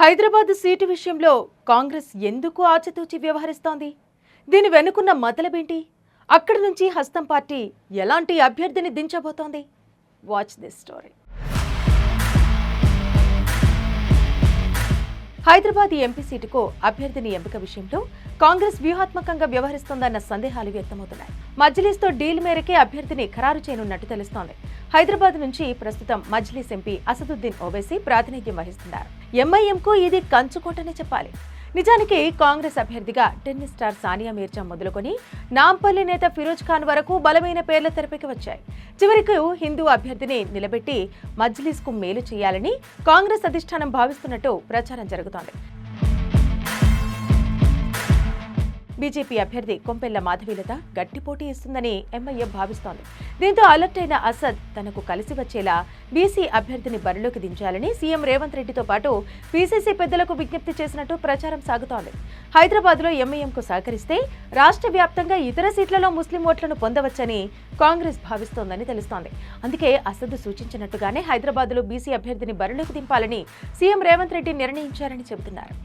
Hyderabad seat విషయంలో కాంగ్రెస్ ఎందుకు ఆచితూచి వ్యవహరిస్తోంది? దీని వెనుకున్న మతలబేంటి? అక్కడి నుంచి హస్తం పార్టీ ఎలాంటి అభ్యర్థిని దించబోతోంది? Watch this story Hyderabad MP సీటుకు అభ్యర్థిని ఎంపిక విషయంలో కాంగ్రెస్ వ్యూహాత్మకంగా వ్యవహరిస్తోందన్న సందేహాలు వ్యక్తమవుతున్నాయి. మజ్లీస్తో డీల్ మేరకే అభ్యర్థిని ఖరారు చేయనున్నట్టు తెలుస్తోంది. హైదరాబాద్ నుంచి ప్రస్తుతం మజ్లీస్ ఎంపీ అసదుద్దీన్ ఓవైసీ ప్రాతినిధ్యం వహిస్తున్నారు. ఎంఐఎంకు ఇది కంచుకోటనే చెప్పాలి. నిజానికి కాంగ్రెస్ అభ్యర్థిగా టెన్నిస్ స్టార్ సానియా మీర్జా మొదలుకొని నాంపల్లి నేత ఫిరోజ్ ఖాన్ వరకు బలమైన పేర్ల తెరపైకి వచ్చాయి. చివరికి హిందూ అభ్యర్థిని నిలబెట్టి మజ్లిస్కు మేలు చేయాలని కాంగ్రెస్ అధిష్టానం భావిస్తున్నట్టు ప్రచారం జరుగుతోంది. బీజేపీ అభ్యర్థి కొంపెల్ల మాధవీలత గట్టి పోటీ ఇస్తుందని ఎంఐఎం భావిస్తోంది. దీంతో అలర్ట్ అయిన అసద్ తనకు కలిసి వచ్చేలా బీసీ అభ్యర్థిని బరిలోకి దించాలని సీఎం రేవంత్ రెడ్డితో పాటు పీసీసీ పెద్దలకు విజ్ఞప్తి చేసినట్టు ప్రచారం సాగుతోంది. హైదరాబాద్లో ఎంఐఎంకు సహకరిస్తే రాష్ట్ర వ్యాప్తంగా ఇతర సీట్లలో ముస్లిం ఓట్లను పొందవచ్చని కాంగ్రెస్ భావిస్తోందని తెలుస్తోంది. అందుకే అసద్ సూచించినట్టుగానే హైదరాబాద్లో బీసీ అభ్యర్థిని బరిలోకి దింపాలని సీఎం రేవంత్ రెడ్డి నిర్ణయించారని చెబుతున్నారు.